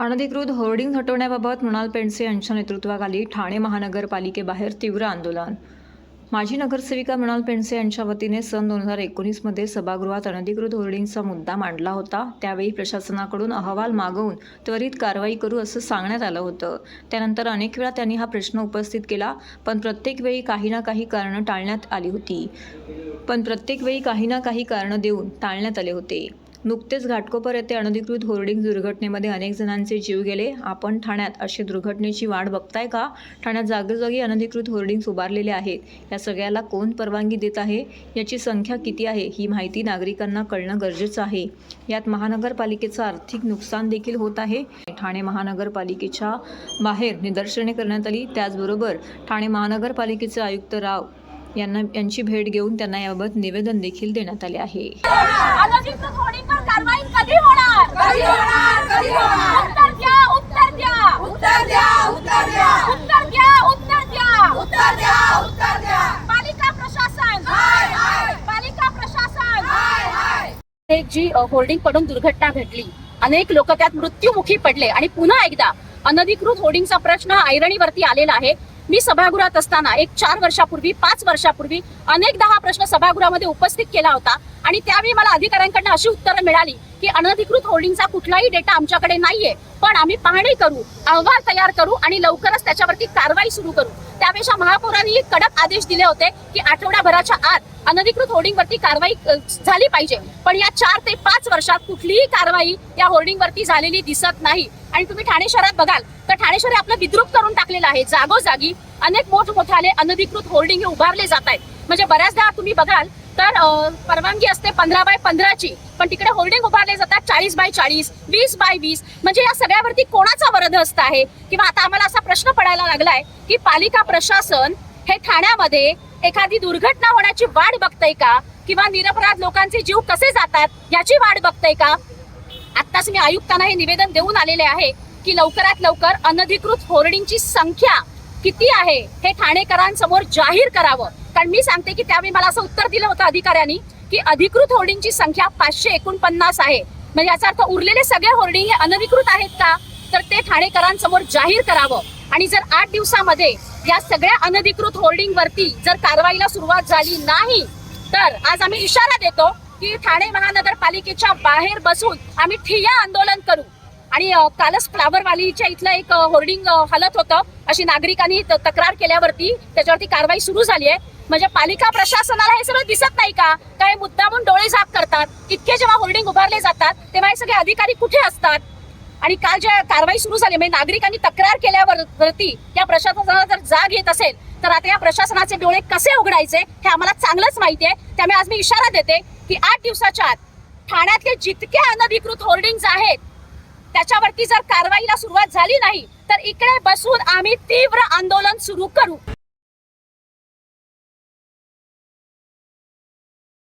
अनधिकृत होर्डिंग हटवण्याबाबत मृणाल पेंडसे यांच्या नेतृत्वाखाली ठाणे महानगरपालिकेबाहेर तीव्र आंदोलन. माजी नगरसेविका मृणाल पेंडसे यांच्या वतीने सन दोन हजार एकोणीसमध्ये सभागृहात अनधिकृत होर्डिंगचा मुद्दा मांडला होता. त्यावेळी प्रशासनाकडून अहवाल मागवून त्वरित कारवाई करू असं सांगण्यात आलं होतं. त्यानंतर अनेक वेळा त्यांनी हा प्रश्न उपस्थित केला पण प्रत्येक वेळी काही ना काही कारणं टाळण्यात आली होती. पण प्रत्येक वेळी काही ना काही कारणं देऊन टाळण्यात आले होते. नुकतेच घाटकोपर येथे अनधिकृत होर्डिंग दुर्घटनेमध्ये अनेक जणांचे जीव गेले. आपण ठाण्यात अशी दुर्घटनेची वाट बघताय का? ठाण्यात जागोजागी अनधिकृत होर्डिंग्स उभारलेले आहेत. या सगळ्याला कोण परवानगी देत आहे? याची संख्या किती आहे? ही माहिती नागरिकांना कळणं गरजेचं आहे. यात महानगरपालिकेचं आर्थिक नुकसान देखील होत आहे. ठाणे महानगरपालिकेच्या बाहेर निदर्शने करण्यात आली. त्याचबरोबर ठाणे महानगरपालिकेचे आयुक्त राव यांना यांची भेट घेऊन त्यांना याबाबत निवेदन देखील देण्यात आले आहे. कारवाई कधी होणार? कधी होणार? कधी होणार? उत्तर द्या उत्तर द्या. उत्तर द्या उत्तर द्या. उत्तर द्या उत्तर द्या. उत्तर द्या उत्तर द्या. पालिका प्रशासन. हाय हाय. पालिका प्रशासन. हाय हाय. एक जी होर्डिंग पडून दुर्घटना घडली. अनेक लोक त्यात मृत्युमुखी पडले. आणि पुन्हा एकदा अनधिकृत होर्डिंगचा प्रश्न ऐरणीवरती आलेला आहे. मी सभागृहात असताना एक चार वर्षापूर्वी पाच वर्षापूर्वी अनेकदा हा प्रश्न सभागृहामध्ये उपस्थित केला होता. आणि त्यावेळी मला अधिकाऱ्यांकडनं अशी उत्तरं मिळाली की अनधिकृत होर्डिंगचा कुठलाही डेटा आमच्याकडे नाहीये. पण आम्ही पाहणी करू अहवाल तयार करू आणि लवकरच त्याच्यावरती कारवाई सुरू करू. त्यापेक्षा महापौरांनी एक कडक आदेश दिले होते की आठवड्याभराच्या आत अनधिकृत होर्डिंगवरती कारवाई झाली पाहिजे. पण या चार ते पाच वर्षात कुठलीही कारवाई या होर्डिंगवरती झालेली दिसत नाही. आणि तुम्ही ठाणे शहरात बघाल तर ठाणे शहर आपलं विद्रूप करून टाकलेलं आहे. जागोजागी अनेक मोठमोठाले अनधिकृत होर्डिंग हे उभारले जात आहेत. म्हणजे बऱ्याचदा तुम्ही बघाल तर परवानगी असते पंधरा बाय पंधराची. पण तिकडे होल्डिंग उभारले जातात चाळीस बाय चाळीस वीस बाय वीस. म्हणजे या सगळ्यावरती कोणाचा वरदहस्त आहे? किंवा आता आम्हाला असा प्रश्न पडायला लागलाय की पालिका प्रशासन हे ठाण्यामध्ये एखादी दुर्घटना होण्याची वाट बघतय का? किंवा निरपराध लोकांचे जीव कसे जातात याची वाट बघतय का? आत्ताच मी आयुक्तांना हे निवेदन देऊन आलेले आहे की लवकरात लवकर अनधिकृत होर्डिंगची संख्या किती आहे हे ठाणेकरांसमोर जाहीर करावं. कारण मी सांगते की त्यावेळी मला असं उत्तर दिलं होतं अधिकाऱ्यांनी की अधिकृत होर्डिंगची संख्या पाचशे एकोणपन्नास आहे. म्हणजे याचा अर्थ उरलेले सगळे होर्डिंग हे अनधिकृत आहेत का? तर ते ठाणेकरांसमोर जाहीर करावं. आणि जर आठ दिवसामध्ये या सगळ्या अनधिकृत होर्डिंग वरती जर कारवाईला सुरुवात झाली नाही तर आज आम्ही इशारा देतो की ठाणे महानगरपालिकेच्या बाहेर बसून आम्ही ठिय्या आंदोलन करू. आणि कालच फ्लावरवालीच्या इथलं एक होर्डिंग हलत होतं. अशी नागरिकांनी त- तक्रार केल्यावरती त्याच्यावरती कारवाई सुरू झाली आहे. म्हणजे पालिका प्रशासनाला हे सगळं दिसत नाही का? काय मुद्दामून डोळे झाक करतात? इतके जेव्हा होर्डिंग उभारले जातात तेव्हा हे सगळे अधिकारी कुठे असतात? आणि काल ज्या कारवाई सुरू झाली म्हणजे नागरिकांनी तक्रार केल्यावर वरती या प्रशासनाला जर जाग येत असेल तर आता या प्रशासनाचे डोळे कसे उघडायचे हे आम्हाला चांगलंच माहिती आहे. त्यामुळे आज मी इशारा देते की आठ दिवसाच्या आत ठाण्यातले जितके अनधिकृत होर्डिंग्ज आहेत त्याच्यावरती जर कारवाईला सुरुवात झाली नाही तर इकडे बसून आम्ही तीव्र आंदोलन सुरू करू.